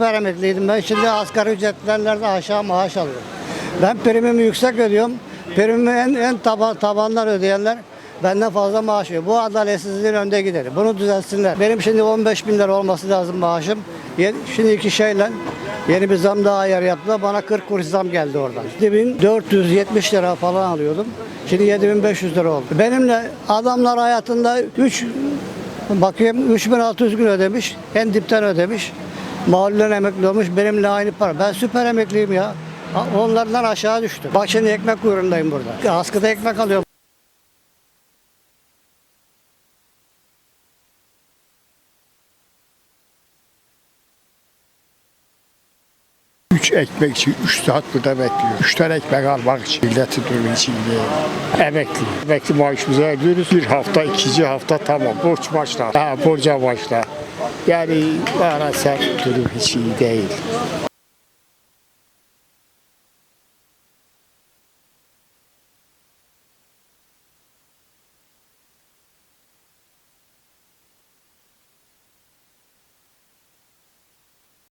süper emekliydim. Ben şimdi asgari ücretlerden aşağı maaş alıyorum. Ben primimi yüksek ödüyorum. Primimi en, en taba, tabanlar ödeyenler benden fazla maaş alıyor. Bu adaletsizliğin önde gideri. Bunu düzeltsinler. Benim şimdi 15 bin lira olması lazım maaşım. Şimdi iki şeyle yeni bir zam daha ayar yaptılar. Bana 40 kuruş zam geldi oradan. 7470 lira falan alıyordum. Şimdi 7500 lira oldu. Benimle adamlar hayatında 3 bakayım 3600 gün ödemiş. En dipten ödemiş. Mahallen emekli olmuş. Benimle aynı para. Ben süper emekliyim ya. Onlardan aşağı düştüm. Bak ekmek kuyruğundayım burada. Askıda ekmek alıyorum. Üç ekmek için üç saat burada bekliyor. Üç tane ekmek almak için milleti durumu içinde. Emekli. Emekli maaşımızı alıyoruz. Bir hafta, ikinci hafta tamam. Borç başlar. Ha, borca başlar. Yani maalesef durum hiç iyi değil.